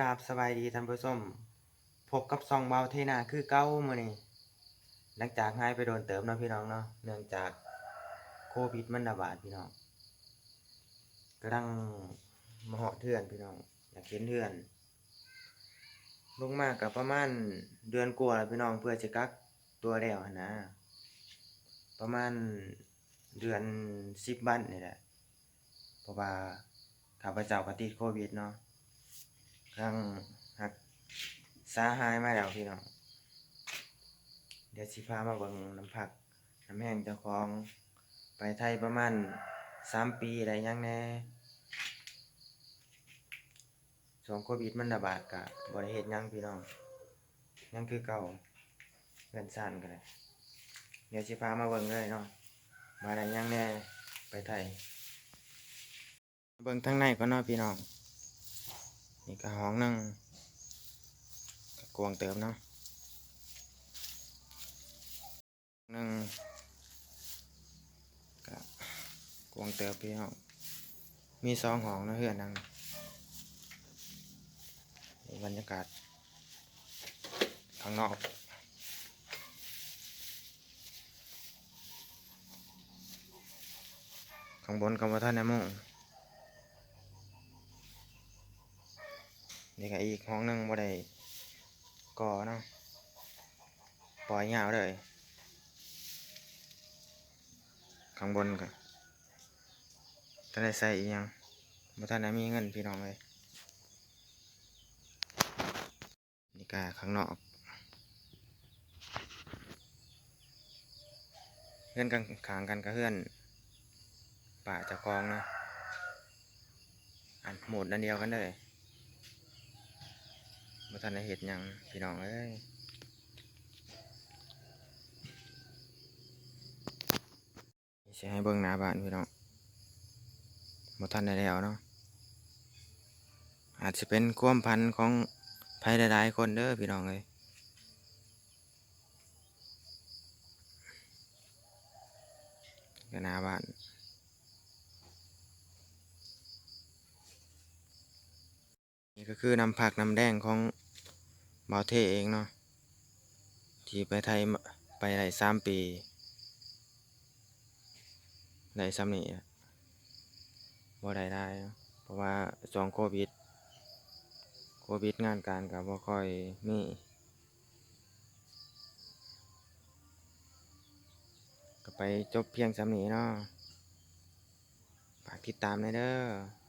กราบสบายดีท่านผู้ชมพบกับซองเบาเทนาคือเก้ามื้อนี้หลังจากหายไปโดนเติมเนาะพี่น้องเนาะเนื่องจากโควิดมันระบาดพี่น้องกำลังมาเหาะเทือนพี่น้องอยากเห็นเทือน ลงมากกับประมาณเดือนกว่าแล้วพี่น้องเพื่อจะกักตัวแล้วนนะ ประมาณเดือนสิบวันนี่แหละเพราะว่าข้าพเจ้าก็ติดโควิดเนาะ กำลังหักสาหายมาแล้วพี่น้องเดี๋ยวสิพามาเบิ่งน้ำผักน้ำแห้งเจ้าของไปไทยประมาณสามปีอะได้ยังแน่ช่วงโควิดมันระบาดกะบริเหตุยังพี่น้องยังคือเก่าเพื่อนซ่นกันเลยเดี๋ยวสิพามาเบิ่งเลยเนาะมาอะได้ยังแน่ไปไทยเบิ่งทางในก็นาะพี่น้อง นี่ก็ห้องหนึงกวางเติมเนาะนึ่งก็กวางเติมพี่น้องมีสองห้องนะเพื่อนนั่งบรรยากาศข้างนอกข้างบนก็บ่ทันได้มุ่ง นี่ก็อีกห้องหนึงบ่ได้ก่อเนาะปล่อยยาวเลยข้างบนก็ทันได้ใส่อีหยังบ่ทันได้มีเงินพี่น้องเลยนี่ก็ข้างนอกเพื่อนกันขางกันกับเพื่อนป่าจะกองนะอันหมดอันเดียวกันเลย มาทันได้เห็ดหยังพี่น้องเอ้ยสิให้เบิ่งหน้าบ้านพี่น้องมาทันได้แล้วเนาะอาจจะเป็นความพันธุ์ของภัยหลายๆคนเด้อพี่น้องเอ้ยก็หน้าบ้านนี่ก็คือน้ำผักน้ำแดงของ บาเทเองเนาะที่ไปไทยไปได้สามปีได้ซ้ำนี่บ่ได้ได้ เพราะว่าจองโควิด โควิดงานการกับบ่ค่อยมีก็ไปจบเพียงซ้ำนี้เนาะฝากติดตามหน่อยเด้อ